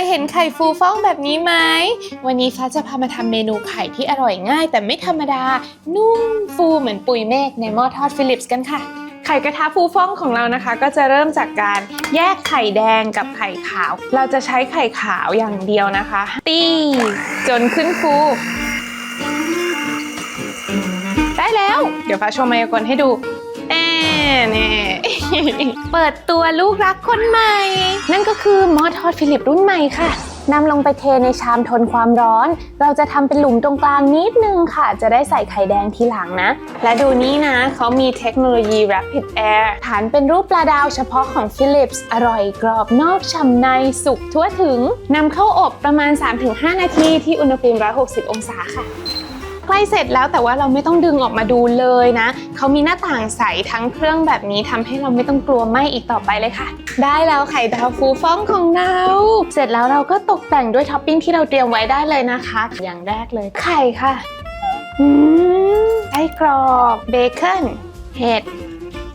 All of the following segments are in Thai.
ยเห็นไข่ฟูฟ่องแบบนี้ไหม วันนี้ฟ้าจะพามาทำเมนูไข่ที่อร่อยง่าย แต่ไม่ธรรมดา นุ่มฟูเหมือนปุยเมฆในหม้อทอดฟิลิปส์กันค่ะ ไข่กระทะฟูฟ่องของเรานะคะ ก็จะเริ่มจากการแยกไข่แดงกับไข่ขาว เราจะใช้ไข่ขาวอย่างเดียวนะคะ ตีจนขึ้นฟู ได้แล้ว เดี๋ยวฟ้าโชว์มายากลให้ดูแน่แน่เปิดตัวลูกรักคนใหม่ นั่นก็คือหม้อทอดฟิลิปรุ่นใหม่ค่ะนำลงไปเทในชามทนความร้อน เราจะทำเป็นหลุมตรงกลางนิดนึงค่ะ จะได้ใส่ไข่แดงทีหลังนะ และดูนี้นะ เขามีเทคโนโลยี Rapid Air ฐานเป็นรูปปลาดาวเฉพาะของ Philips อร่อยกรอบนอกฉ่ำในสุกทั่วถึงนำเข้าอบประมาณ 3-5 นาทีที่อุณหภูมิ 160 องศาค่ะ ใกล้เสร็จแล้วแต่ว่าเราไม่ต้องดึงออกมาดูเลยนะ เขามีหน้าต่างใสทั้งเครื่องแบบนี้ทำให้เราไม่ต้องกลัวไหม้อีกต่อไปเลยค่ะ ได้แล้วไข่ดาวฟูฟ่องของเรา เสร็จแล้วเราก็ตกแต่งด้วยท็อปปิ้งที่เราเตรียมไว้ได้เลยนะคะ อย่างแรกเลยไข่ค่ะอืมไส้กรอกเบคอนเห็ด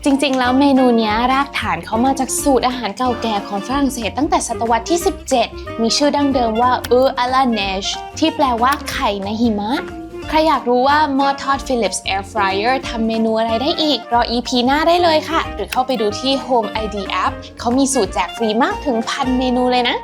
จริงๆ แล้วเมนูนี้รากฐานเขามาจากสูตรอาหารเก่าแก่ของฝรั่งเศสตั้งแต่ศตวรรษที่ 17 มีชื่อดั้งเดิมว่าเอออลาเนชที่แปลว่าไข่ในหิมะ ใครอยากรู้ว่าหม้อทอด Philips Air Fryer ทำเมนูอะไรได้อีก รอ EP หน้าได้เลยค่ะ หรือเข้าไปดูที่ Home ID App เขามีสูตรแจกฟรีมากถึงพันเมนูเลยนะ